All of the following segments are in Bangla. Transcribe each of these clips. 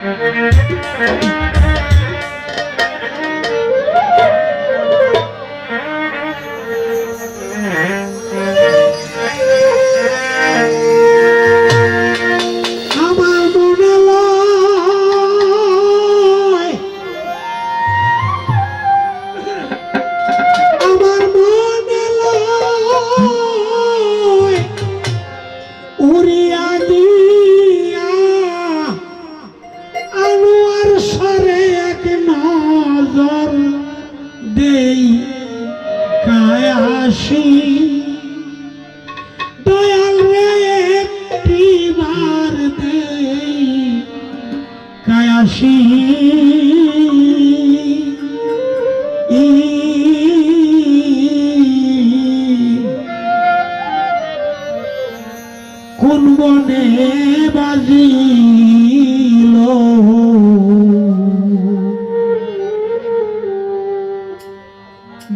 Música দেই কায় আসি দয়াল রে একটি বার দেই কায় আসি কোন বনে বাজি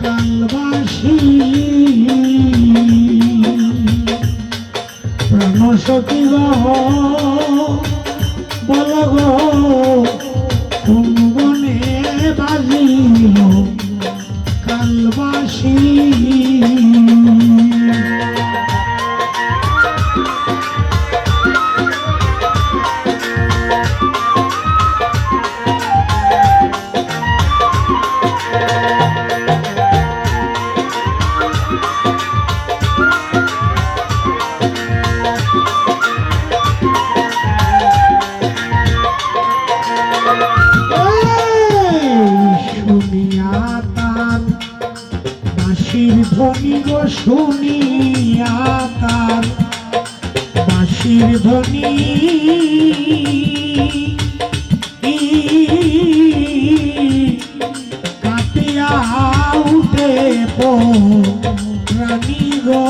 কানবাসী প্রাণসতী বল গুণে বাজিল কালবাসী। বাঁশির ধ্বনি। কাটিয়া উঠে প্রাণী গো।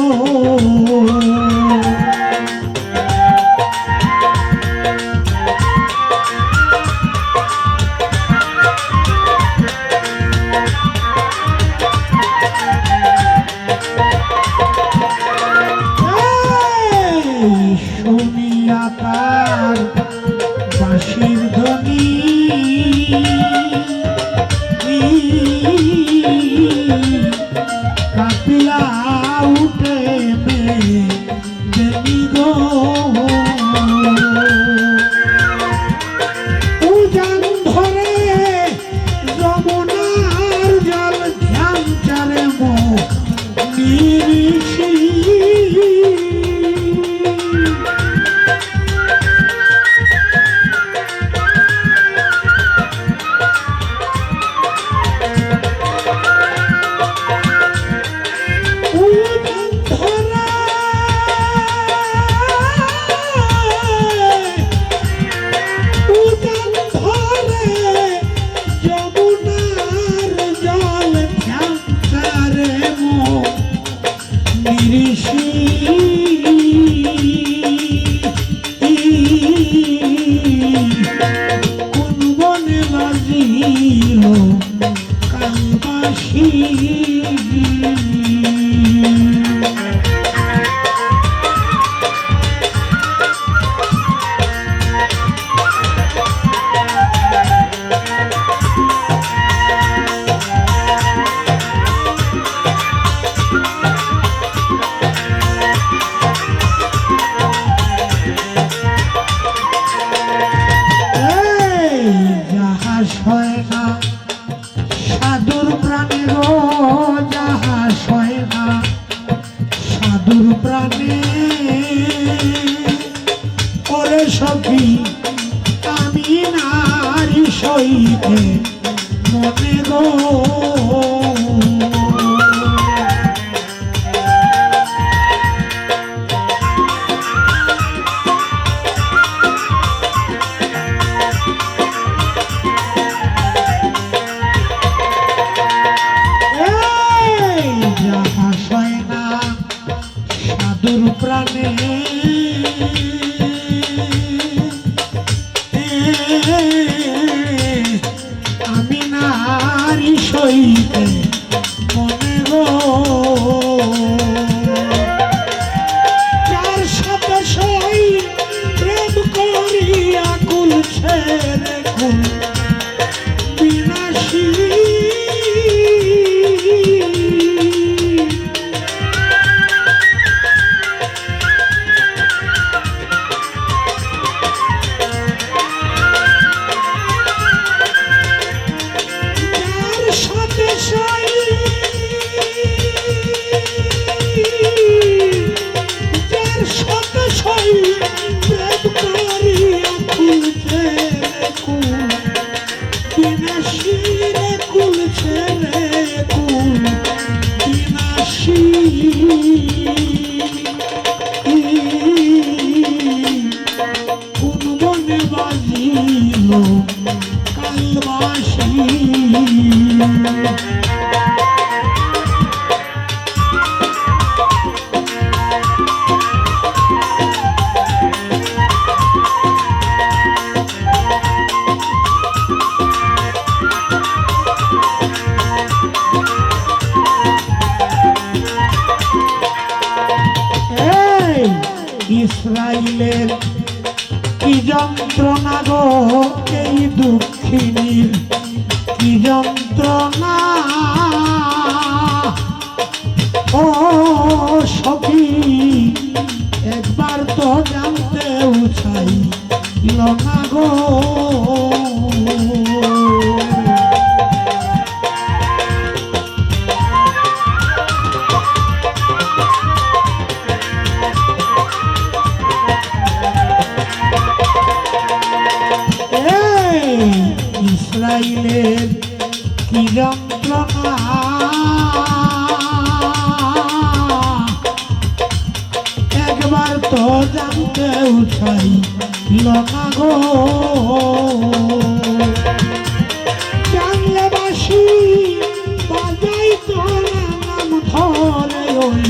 ধ্বনি সখী আমি নারী সইতে মনে গো এই ইসরায়েলের কি যন্ত্রণা গো? এই দুঃখিনীর কি যন্ত্রণা ও সখী একবার তো জানতে চাই না গো। একবার তো জানতে উঠাই লনা গো। জানলে বাসি বাজাই তো নাম ধরে ওই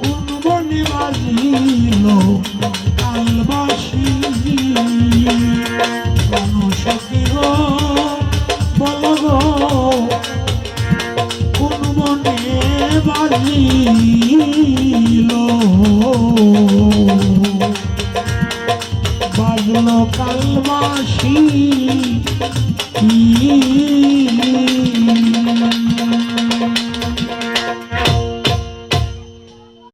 কোন বনে বাজিল কালবাসী। কোন সখী গো বল গো কোন বনে বাজিল কালবাসী